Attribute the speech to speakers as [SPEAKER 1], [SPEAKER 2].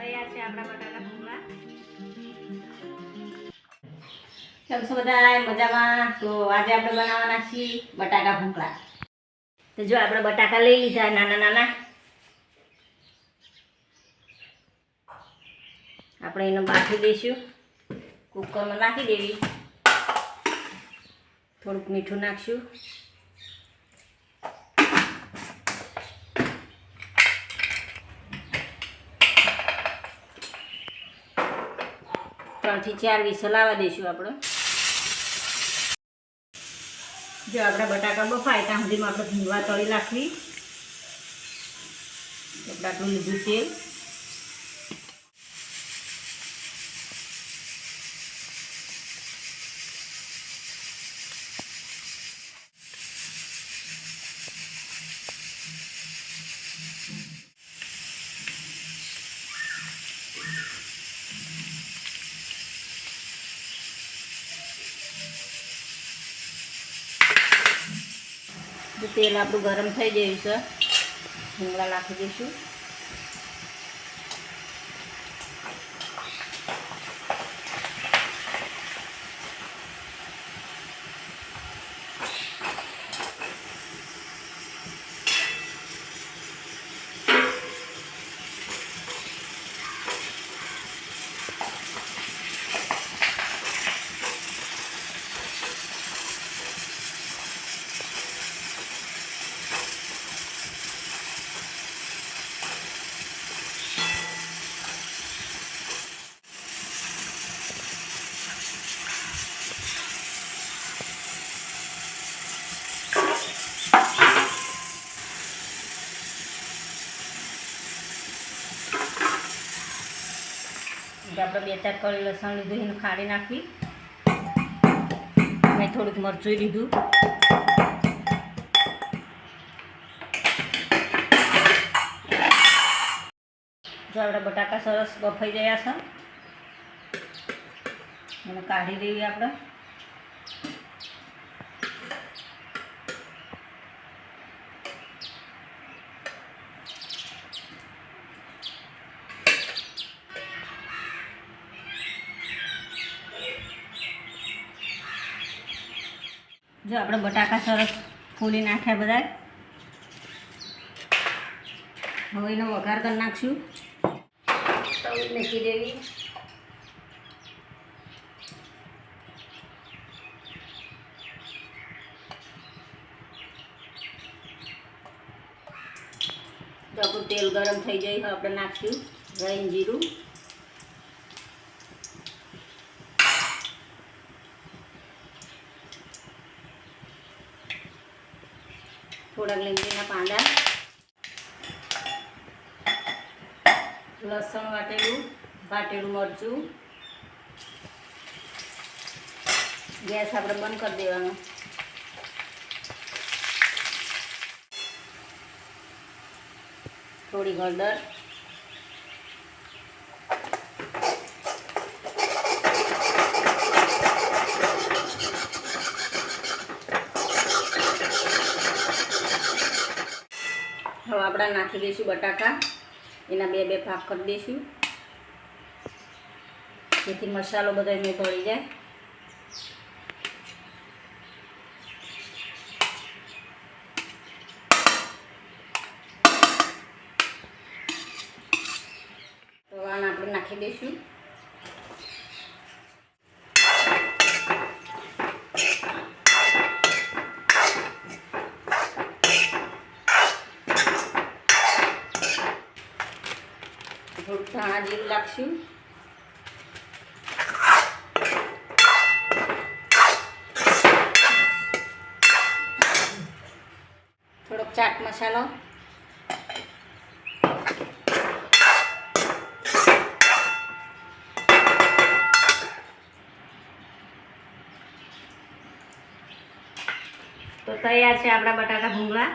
[SPEAKER 1] તૈયાર બધા મજામાં? તો આજે આપણે બનાવવાના છીએ બટાકા ભૂંગળા તો જો આપણે બટાકા લઈ લીધા નાના નાના. આપણે એને બાફી દઈશું. કુકરમાં નાખી દેવી. થોડુંક મીઠું નાખશું. ત્રણથી ચાર વિસલ લાવવા દઈશું આપણે. જો આપણે બટાકા બફાય ત્યાં સુધીમાં આપણે ભીંગવા તળી નાખવી. આપણે આટલું લીધું તેલ. તેલ આપણું ગરમ થઈ ગયું છે ભૂંગળા નાખી દઈશું. એટલે આપણે બે ચાર કળી લસણ લીધું, એને ખાડી નાખી. મેં થોડુંક મરચું લીધું. જો આપણે બટાકા સરસ બફાઈ ગયા છે. એને કાઢી દઈએ આપણે. જો આપણે બટાકા સરસ ફૂલી નાખ્યા બધા હવે એનો વઘાર કરી નાખશું. તવી મૂકી દેવી. તો આપણું તેલ ગરમ થઈ જાય આપણે નાખશું રાઈ જીરું. થોડાક લીમડીના પાંદા લસણ વાટેલું વાટેલું મરચું. ગેસ આપણે બંધ કરી દેવાનો. થોડી હળદર હવે આપણે નાખી દઈશું બટાકા. એના બે બે ભાગ કરી દઈશું. જેથી મસાલો બધો એમને ભળી જાય. તો આને આપણે નાખી દઈશું થોડુંક ધાણા જીરું નાખશું. થોડોક ચાટ મસાલો. તો તૈયાર છે આપણા બટાકા ભૂંગળા.